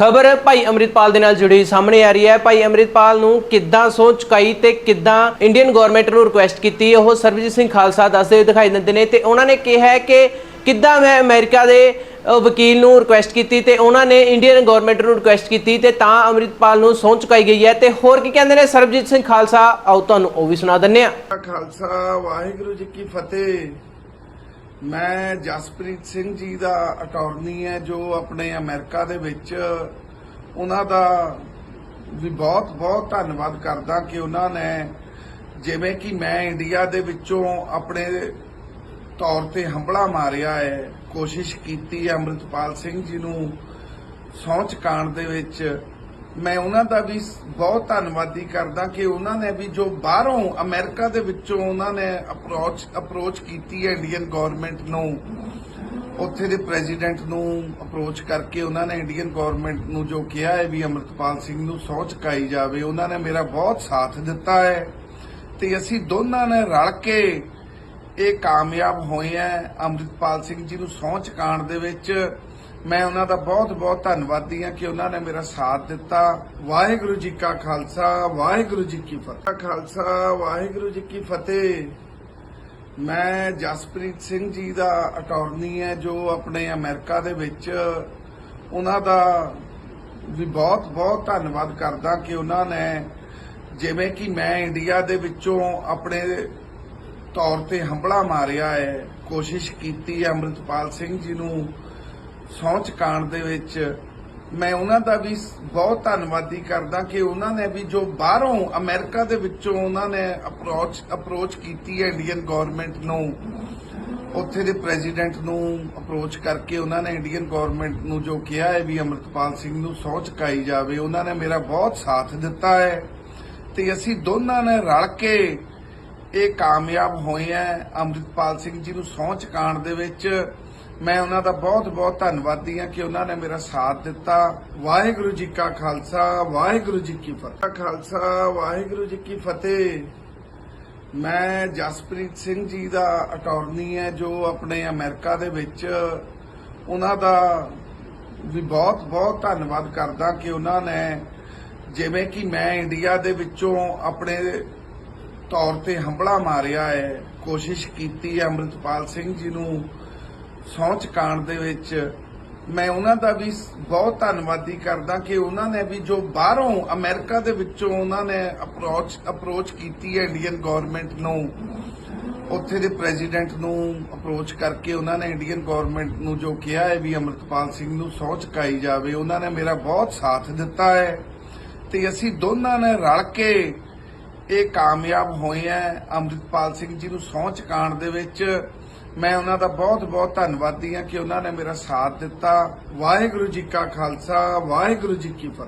ਖਬਰ ਭਾਈ ਅਮਰਿਤਪਾਲ ਦੇ ਨਾਲ ਜੁੜੀ ਸਾਹਮਣੇ ਆ ਰਹੀ ਹੈ। ਭਾਈ ਅਮਰਿਤਪਾਲ ਨੂੰ ਕਿੱਦਾਂ ਸੋਚ ਚੁਕਾਈ ਤੇ ਕਿੱਦਾਂ ਇੰਡੀਅਨ ਗਵਰਨਮੈਂਟ ਨੂੰ ਰਿਕੁਐਸਟ ਕੀਤੀ? ਉਹ ਸਰਬਜੀਤ ਸਿੰਘ ਖਾਲਸਾ ਦੱਸਦੇ ਹੋਏ ਦਿਖਾਈ ਦਿੰਦੇ ਨੇ ਤੇ ਉਹਨਾਂ ਨੇ ਕਿਹਾ ਹੈ ਕਿ ਕਿੱਦਾਂ ਮੈਂ ਅਮਰੀਕਾ ਦੇ ਵਕੀਲ ਨੂੰ ਰਿਕੁਐਸਟ ਕੀਤੀ ਤੇ ਉਹਨਾਂ ਨੇ ਇੰਡੀਅਨ ਗਵਰਨਮੈਂਟ ਨੂੰ ਰਿਕੁਐਸਟ ਕੀਤੀ ਤੇ ਤਾਂ ਅਮਰਿਤਪਾਲ ਨੂੰ ਸਹੁੰ ਚੁਕਾਈ ਗਈ ਹੈ ਤੇ ਹੋਰ ਕੀ ਕਹਿੰਦੇ ਨੇ? ਸਰਬਜੀਤ ਸਿੰਘ ਖਾਲਸਾ, ਆਓ ਤੁਹਾਨੂੰ ਉਹ ਵੀ ਸੁਣਾ ਦਿੰਨੇ ਆ ਖਾਲਸਾ, ਵਾਹਿਗੁਰੂ ਜੀ ਕੀ ਫਤਿਹ। ਮੈਂ ਜਸਪ੍ਰੀਤ ਸਿੰਘ ਜੀ ਦਾ ਅਟਾਰਨੀ ਹੈ, ਜੋ ਆਪਣੇ ਅਮਰੀਕਾ ਦੇ ਵਿੱਚ, ਉਹਨਾਂ ਦਾ ਵੀ ਬਹੁਤ ਬਹੁਤ ਧੰਨਵਾਦ ਕਰਦਾ ਕਿ ਉਹਨਾਂ ਨੇ ਜਿਵੇਂ ਕਿ ਮੈਂ ਇੰਡੀਆ ਦੇ ਵਿੱਚੋਂ ਆਪਣੇ ਤੌਰ ਤੇ ਹੰਬਲਾ ਮਾਰਿਆ ਹੈ, ਕੋਸ਼ਿਸ਼ ਕੀਤੀ ਹੈ ਅੰਮ੍ਰਿਤਪਾਲ ਸਿੰਘ ਜੀ ਨੂੰ ਸਹੁੰ ਚੁਕਾਉਣ ਦੇ ਵਿੱਚ। ਮੈਂ ਉਹਨਾਂ ਦਾ ਵੀ ਬਹੁਤ ਧੰਨਵਾਦੀ ਕਰਦਾ ਕਿ ਉਹਨਾਂ ਨੇ ਵੀ ਜੋ ਬਾਹਰੋਂ ਅਮਰੀਕਾ ਦੇ ਵਿੱਚੋਂ ਉਹਨਾਂ ਨੇ ਅਪਰੋਚ ਅਪਰੋਚ ਕੀਤੀ ਹੈ ਇੰਡੀਅਨ ਗਵਰਨਮੈਂਟ ਨੂੰ। ਉੱਥੇ ਦੇ ਪ੍ਰੈਜ਼ੀਡੈਂਟ ਨੂੰ ਅਪਰੋਚ ਕਰਕੇ ਉਹਨਾਂ ਨੇ ਇੰਡੀਅਨ ਗਵਰਨਮੈਂਟ ਨੂੰ ਜੋ ਕਿਹਾ ਹੈ ਵੀ ਅਮਰਤਪਾਲ ਸਿੰਘ ਨੂੰ ਸਹੁੰ ਚੁਕਾਈ ਜਾਵੇ, ਉਹਨਾਂ ਨੇ ਮੇਰਾ ਬਹੁਤ ਸਾਥ ਦਿੱਤਾ ਹੈ ਤੇ ਅਸੀਂ ਦੋਨਾਂ ਨੇ ਰਲ ਕੇ ਇਹ ਕਾਮਯਾਬ ਹੋਏ ਆ ਅੰਮ੍ਰਿਤਪਾਲ ਸਿੰਘ ਜੀ ਨੂੰ ਸਹੁੰ ਚੁਕਾਉਣ ਦੇ ਵਿੱਚ ਮੈਂ ਉਹਨਾਂ ਦਾ ਬਹੁਤ ਬਹੁਤ ਧੰਨਵਾਦੀ ਹਾਂ ਕਿ ਉਹਨਾਂ ਨੇ ਮੇਰਾ ਸਾਥ ਦਿੱਤਾ। ਵਾਹਿਗੁਰੂ ਜੀ ਕਾ ਖਾਲਸਾ, ਵਾਹਿਗੁਰੂ ਜੀ ਕੀ ਫਤਿਹ। ਖਾਲਸਾ, ਵਾਹਿਗੁਰੂ ਜੀ ਕੀ ਫਤਿਹ। ਮੈਂ ਜਸਪ੍ਰੀਤ ਸਿੰਘ ਜੀ ਦਾ ਅਟਾਰਨੀ ਹੈ, ਜੋ ਆਪਣੇ ਅਮਰੀਕਾ ਦੇ ਵਿੱਚ ਉਹਨਾਂ ਦਾ ਵੀ ਬਹੁਤ ਬਹੁਤ ਧੰਨਵਾਦ ਕਰਦਾ ਕਿ ਉਹਨਾਂ ਨੇ ਜਿਵੇਂ ਕਿ ਮੈਂ ਇੰਡੀਆ ਦੇ ਵਿੱਚੋਂ ਆਪਣੇ ਤੌਰ ਤੇ ਹੰਬਲਾ ਮਾਰਿਆ ਹੈ, ਕੋਸ਼ਿਸ਼ ਕੀਤੀ ਹੈ ਅੰਮ੍ਰਿਤਪਾਲ ਸਿੰਘ ਜੀ ਨੂੰ ਸਹੁੰ ਚੁਕਾਉਣ ਦੇ ਵਿੱਚ ਮੈਂ ਉਹਨਾਂ ਦਾ ਵੀ ਬਹੁਤ ਧੰਨਵਾਦੀ ਕਰਦਾ ਕਿ ਉਹਨਾਂ ਨੇ ਵੀ ਜੋ ਬਾਹਰੋਂ ਅਮਰੀਕਾ ਦੇ ਵਿੱਚੋਂ ਉਹਨਾਂ ਨੇ ਅਪਰੋਚ ਅਪਰੋਚ ਕੀਤੀ ਹੈ ਇੰਡੀਅਨ ਗਵਰਨਮੈਂਟ ਨੂੰ। ਉੱਥੇ ਦੇ ਪ੍ਰੈਜ਼ੀਡੈਂਟ ਨੂੰ ਅਪਰੋਚ ਕਰਕੇ ਉਹਨਾਂ ਨੇ ਇੰਡੀਅਨ ਗਵਰਨਮੈਂਟ ਨੂੰ ਜੋ ਕਿਹਾ ਹੈ ਵੀ ਅਮਰਤਪਾਲ ਸਿੰਘ ਨੂੰ ਸਹੁੰ ਚੁਕਾਈ ਜਾਵੇ, ਉਹਨਾਂ ਨੇ ਮੇਰਾ ਬਹੁਤ ਸਾਥ ਦਿੱਤਾ ਹੈ ਤੇ ਅਸੀਂ ਦੋਨਾਂ ਨੇ ਰਲ ਕੇ ਇਹ ਕਾਮਯਾਬ ਹੋਏ ਆ ਅੰਮ੍ਰਿਤਪਾਲ ਸਿੰਘ ਜੀ ਨੂੰ ਸਹੁੰ ਚੁਕਾਉਣ ਦੇ ਵਿੱਚ ਮੈਂ ਉਹਨਾਂ ਦਾ ਬਹੁਤ ਬਹੁਤ ਧੰਨਵਾਦੀ ਹਾਂ ਕਿ ਉਹਨਾਂ ਨੇ ਮੇਰਾ ਸਾਥ ਦਿੱਤਾ। ਵਾਹਿਗੁਰੂ ਜੀ ਕਾ ਖਾਲਸਾ, ਵਾਹਿਗੁਰੂ ਜੀ ਕੀ ਫਤਿਹ। ਖਾਲਸਾ, ਵਾਹਿਗੁਰੂ ਜੀ ਕੀ ਫਤਿਹ। ਮੈਂ ਜਸਪ੍ਰੀਤ ਸਿੰਘ ਜੀ ਦਾ ਅਟਾਰਨੀ ਹੈ, ਜੋ ਆਪਣੇ ਅਮਰੀਕਾ ਦੇ ਵਿੱਚ ਉਹਨਾਂ ਦਾ ਵੀ ਬਹੁਤ ਬਹੁਤ ਧੰਨਵਾਦ ਕਰਦਾ ਕਿ ਉਹਨਾਂ ਨੇ ਜਿਵੇਂ ਕਿ ਮੈਂ ਇੰਡੀਆ ਦੇ ਵਿੱਚੋਂ ਆਪਣੇ ਤੌਰ ਤੇ ਹੰਬਲਾ ਮਾਰਿਆ ਹੈ, ਕੋਸ਼ਿਸ਼ ਕੀਤੀ ਹੈ ਅੰਮ੍ਰਿਤਪਾਲ ਸਿੰਘ ਜੀ ਨੂੰ ਸਹੁੰ ਚੁਕਾਉਣ ਦੇ ਵਿੱਚ ਮੈਂ ਉਹਨਾਂ ਦਾ ਵੀ ਬਹੁਤ ਧੰਨਵਾਦੀ ਕਰਦਾ ਕਿ ਉਹਨਾਂ ਨੇ ਵੀ ਜੋ ਬਾਹਰੋਂ ਅਮਰੀਕਾ ਦੇ ਵਿੱਚੋਂ ਉਹਨਾਂ ਨੇ ਅਪਰੋਚ ਅਪਰੋਚ ਕੀਤੀ ਹੈ ਇੰਡੀਅਨ ਗਵਰਨਮੈਂਟ ਨੂੰ। ਉੱਥੇ ਦੇ ਪ੍ਰੈਜ਼ੀਡੈਂਟ ਨੂੰ ਅਪਰੋਚ ਕਰਕੇ ਉਹਨਾਂ ਨੇ ਇੰਡੀਅਨ ਗਵਰਨਮੈਂਟ ਨੂੰ ਜੋ ਕਿਹਾ ਹੈ ਵੀ ਅਮਰਤਪਾਲ ਸਿੰਘ ਨੂੰ ਸਹੁੰ ਚੁਕਾਈ ਜਾਵੇ, ਉਹਨਾਂ ਨੇ ਮੇਰਾ ਬਹੁਤ ਸਾਥ ਦਿੱਤਾ ਹੈ ਤੇ ਅਸੀਂ ਦੋਨਾਂ ਨੇ ਰਲ ਕੇ ਇਹ ਕਾਮਯਾਬ ਹੋਏ ਆ ਅੰਮ੍ਰਿਤਪਾਲ ਸਿੰਘ ਜੀ ਨੂੰ ਸਹੁੰ ਚੁਕਾਉਣ ਦੇ ਵਿੱਚ ਮੈਂ ਉਹਨਾਂ ਦਾ ਬਹੁਤ ਬਹੁਤ ਧੰਨਵਾਦੀ ਹਾਂ ਕਿ ਉਹਨਾਂ ਨੇ ਮੇਰਾ ਸਾਥ ਦਿੱਤਾ। ਵਾਹਿਗੁਰੂ ਜੀ ਕਾ ਖਾਲਸਾ, ਵਾਹਿਗੁਰੂ ਜੀ ਕੀ ਫਤਿਹ।